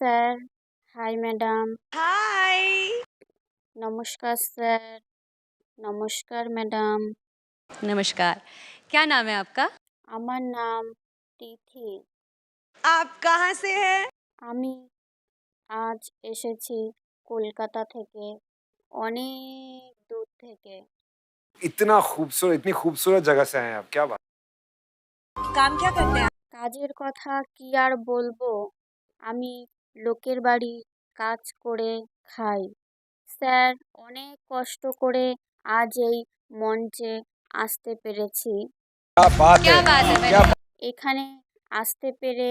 hi sir hi madam hi নমস্কার sir নমস্কার madam नमस्कार क्या नाम है आपका আমার নাম তিথি आप कहाँ से हैं আমি আজ এসেছি কলকাতা থেকে অনেক দূর থেকে इतना खूबसूरत इतनी खूबसूरत जगह से आए हैं आप क्या बात काम क्या करते हैं কাজের কথা কি আর বলবো আমি লোকের বাড়ি কাজ করে খাই। স্যার অনেক কষ্ট করে আজ এই মঞ্চে আসতে পেরেছি। এখানে আসতে পেরে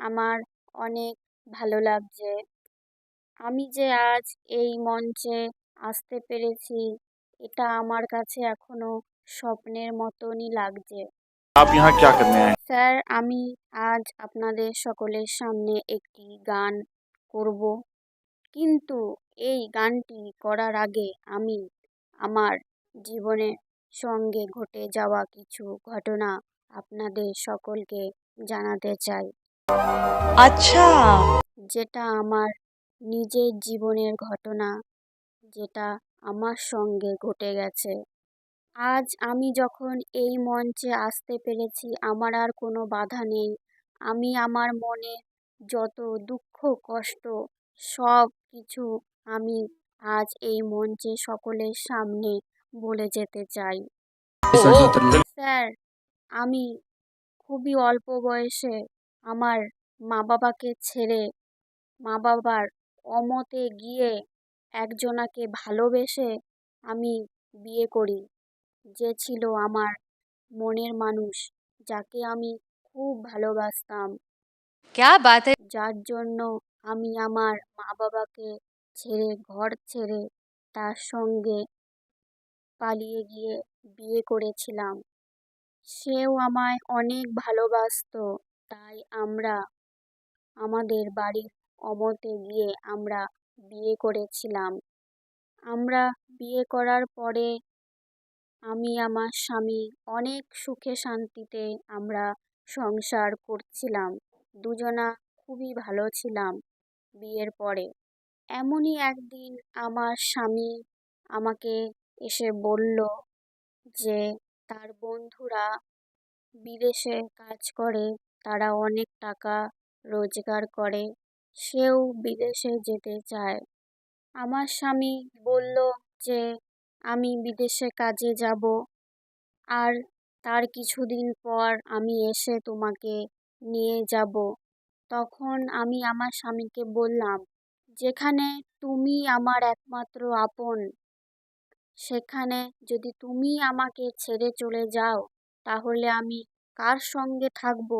আমার অনেক ভালো লাগছে। আমি যে আজ এই মঞ্চে আসতে পেরেছি এটা আমার কাছে এখনও স্বপ্নের মতনই লাগছে। স্যার আমি আজ আপনাদের সকলের সামনে একটি গান করব। কিন্তু এই গানটি করার আগে আমি আমার জীবনের সঙ্গে ঘটে যাওয়া কিছু ঘটনা আপনাদের সকলকে জানাতে চাই। আচ্ছা। যেটা আমার নিজের জীবনের ঘটনা যেটা আমার সঙ্গে ঘটে গেছে। আজ আমি যখন এই মঞ্চে আসতে পেরেছি, আমার আর কোনো বাধা নেই। আমি আমার মনে যত দুঃখ, কষ্ট, সব কিছু আমি আজ এই মঞ্চে সকলের সামনে বলে যেতে চাই। স্যার, আমি খুবই অল্প বয়সে আমার মা বাবাকে ছেড়ে মা বাবার অমতে গিয়ে একজনাকে ভালোবেসে আমি বিয়ে করি। যে ছিল আমার মনের মানুষ যাকে আমি খুব ভালোবাসতাম। ক্যা বাত যার জন্য আমি আমার মা বাবাকে ছেড়ে ঘর ছেড়ে তার সঙ্গে পালিয়ে গিয়ে বিয়ে করেছিলাম। সেও আমায় অনেক ভালোবাসত তাই আমরা আমাদের বাড়ির অমতে গিয়ে আমরা বিয়ে করেছিলাম। আমরা বিয়ে করার পরে আমি, আমার স্বামী অনেক সুখে শান্তিতে আমরা সংসার করছিলাম। দুজনা খুবই ভালো ছিলাম বিয়ের পরে। এমনই একদিন আমার স্বামী আমাকে এসে বলল যে, তার বন্ধুরা বিদেশে কাজ করে, তারা অনেক টাকা রোজগার করে, সেও বিদেশে যেতে চায়। আমার স্বামী বলল যে আমি বিদেশে কাজে যাব। আর তার কিছুদিন পর আমি এসে তোমাকে নিয়ে যাব। তখন আমি আমার স্বামীকে বললাম, যেখানে তুমি আমার একমাত্র আপন, সেখানে যদি তুমি আমাকে ছেড়ে চলে যাও, তাহলে আমি কার সঙ্গে থাকব?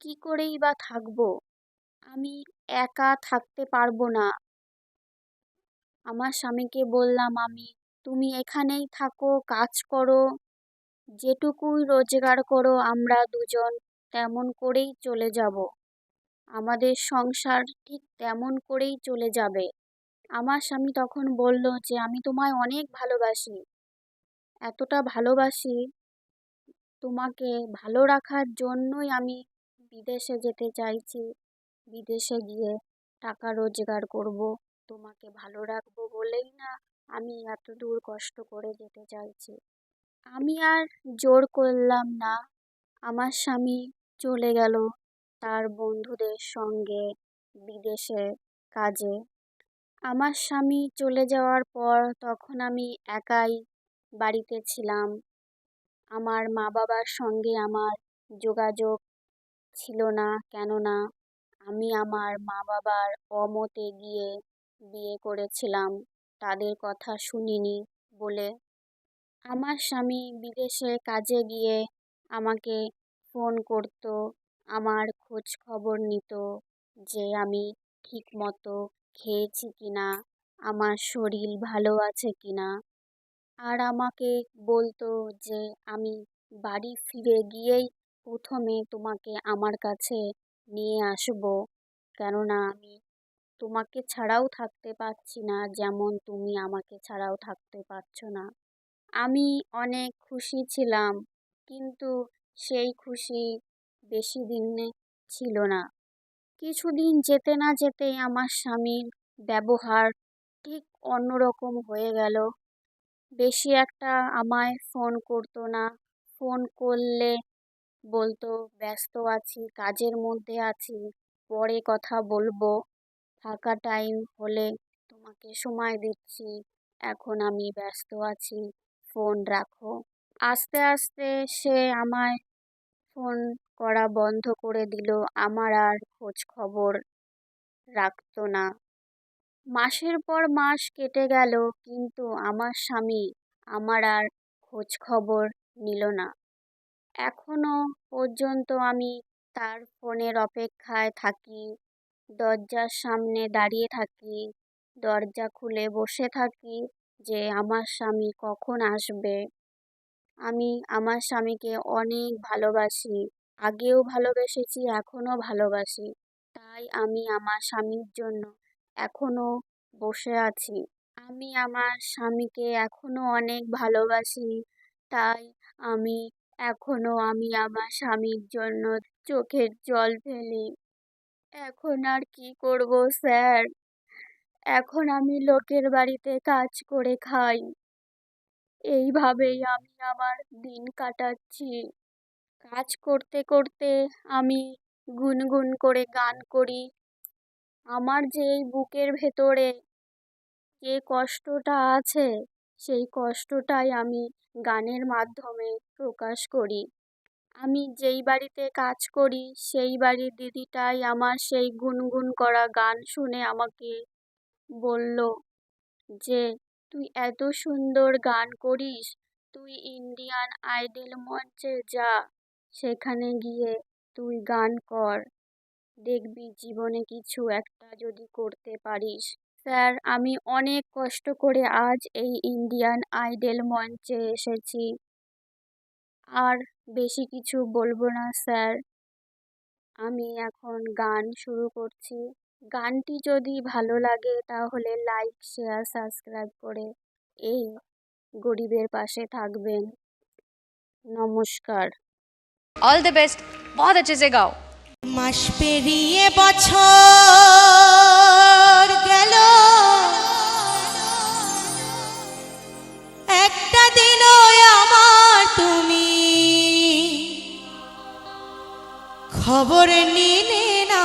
কি করেই বা থাকব? আমি একা থাকতে পারব না। আমার স্বামীকে বললাম, আমি তুমি এখানেই থাকো, কাজ করো, যেটুকুই রোজগার করো, আমরা দুজন তেমন করেই চলে যাব। আমাদের সংসার ঠিক তেমন করেই চলে যাবে। আমার স্বামী তখন বলল যে, আমি তোমায় অনেক ভালোবাসি। এতটা ভালোবাসি তোমাকে ভালো রাখার জন্যই আমি বিদেশে যেতে চাইছি। বিদেশে গিয়ে টাকা রোজগার করব, তোমাকে ভালো রাখব বলেই না আমি এত দূর কষ্ট করে যেতে চাইছি। আমি আর জোর করলাম না। আমার স্বামী চলে গেল তার বন্ধুদের সঙ্গে বিদেশে কাজে। আমার স্বামী চলে যাওয়ার পর তখন আমি একাই বাড়িতে ছিলাম। আমার মা বাবার সঙ্গে আমার যোগাযোগ ছিল না, কেননা আমি আমার মা বাবার অমতে গিয়ে বিয়ে করেছিলাম। তাদের কথা শুনিনি বলে। আমার স্বামী বিদেশে কাজে গিয়ে আমাকে ফোন করতো, আমার খোঁজ খবর নিত যে আমি ঠিক মতো খেয়েছি কি না আমার শরীর ভালো আছে কি না আর আমাকে বলতো যে আমি বাড়ি ফিরে গিয়েই প্রথমে তোমাকে আমার কাছে নিয়ে আসব, কেননা আমি তোমাকে ছাড়াও থাকতে পারছি না, যেমন তুমি আমাকে ছাড়াও থাকতে পারছ না। আমি অনেক খুশি ছিলাম, কিন্তু সেই খুশি বেশি দিনে ছিল না। কিছুদিন যেতে না যেতেই আমার স্বামীর ব্যবহার ঠিক অন্যরকম হয়ে গেল। বেশি একটা আমায় ফোন করতো না, ফোন করলে বলতো, ব্যস্ত আছি, কাজের মধ্যে আছি, পরে কথা বলব। ফাঁকা টাইম হলে তোমাকে সময় দিচ্ছি। এখন আমি ব্যস্ত আছি ফোন রাখো। আস্তে আস্তে সে আমায় ফোন করা বন্ধ করে দিল। আমার আর খোঁজ খবর রাখতো না। মাসের পর মাস কেটে গেল, কিন্তু আমার স্বামী আমার আর খোঁজ খবর নিল না। এখনও পর্যন্ত আমি তার ফোনের অপেক্ষায় থাকি। দরজার সামনে দাঁড়িয়ে থাকি, দরজা খুলে বসে থাকি যে আমার স্বামী কখন আসবে। আমি আমার স্বামীকে অনেক ভালোবাসি, আগেও ভালোবেসেছি, এখনও ভালোবাসি। তাই আমি আমার স্বামীর জন্য এখনও বসে আছি। আমি আমার স্বামীকে এখনও অনেক ভালোবাসি, তাই আমি এখনও আমি আমার স্বামীর জন্য চোখের জল ফেলি। এখন আর কি করব, স্যার? এখন আমি লোকের বাড়িতে কাজ করে খাই। এইভাবেই আমি আমার দিন কাটাচ্ছি। কাজ করতে করতে আমি গুনগুন করে গান করি। আমার যে বুকের ভেতরে যে কষ্টটা আছে, সেই কষ্টটাই আমি গানের মাধ্যমে প্রকাশ করি। আমি যেই বাড়িতে কাজ করি, সেই বাড়ির দিদিটাই আমার সেই গুনগুন করা গান শুনে আমাকে বলল যে, তুই এত সুন্দর গান করিস, তুই ইন্ডিয়ান আইডল মঞ্চে যা, সেখানে গিয়ে তুই গান কর। দেখবি জীবনে কিছু একটা যদি করতে পারিস। স্যার, আমি অনেক কষ্ট করে আজ এই ইন্ডিয়ান আইডল মঞ্চে এসেছি। আর বেশি কিছু বলব না স্যার। আমি এখন গান শুরু করছি। গানটি যদি ভালো লাগে তাহলে লাইক শেয়ার সাবস্ক্রাইব করে এই গরিবের পাশে থাকবেন। নমস্কার। অল দ্য বেস্ট বহুত আছে সে গাও মাস পেরিয়ে বছর গেল। একটা দিনও খবর নিলে না।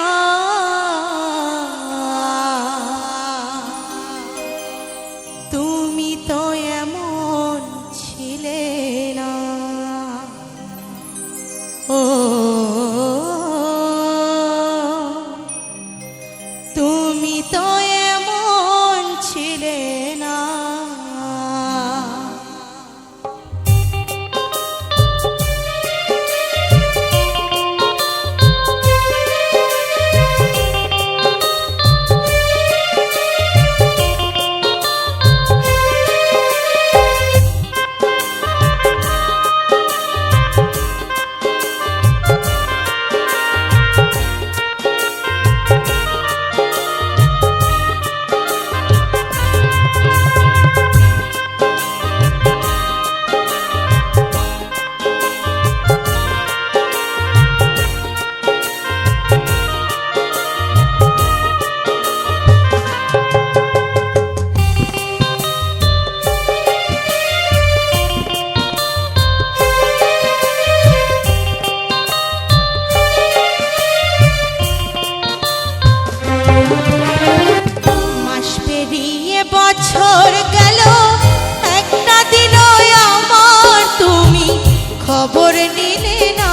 দিলে না।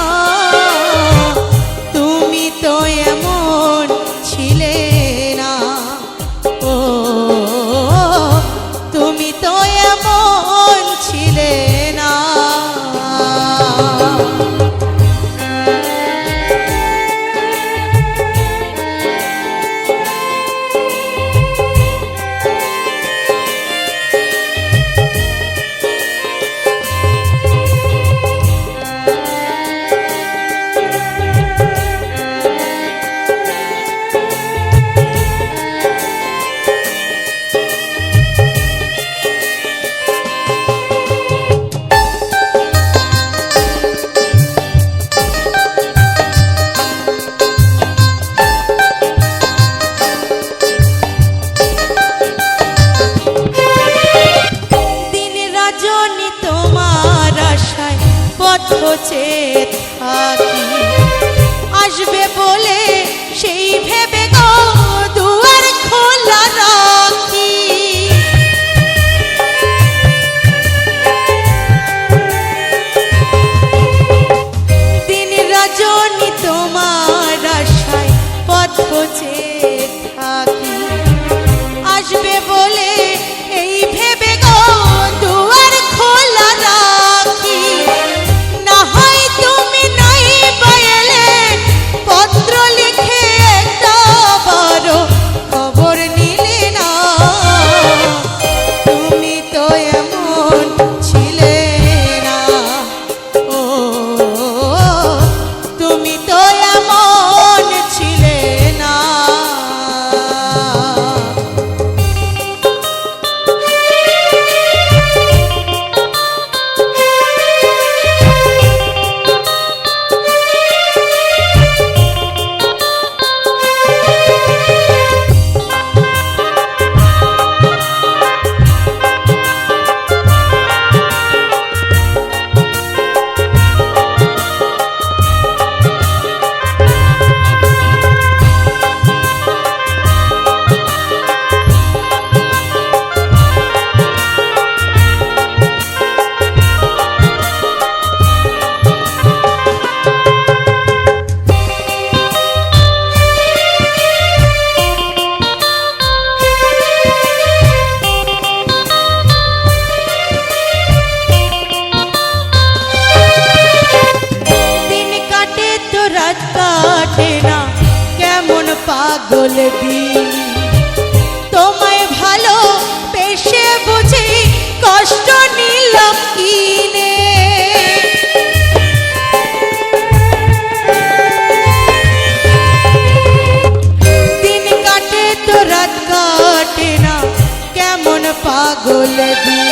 তুমি তো গোছে থাকি আসবে বলে সেই ভেবে তোমার আশায় পথ গোছে বলে দি তোমায় ভালো পেশে বুঝি, কষ্ট নিলাম কিনে। দিন কাটে তো রাত কাটে না, কেমন পাগল দি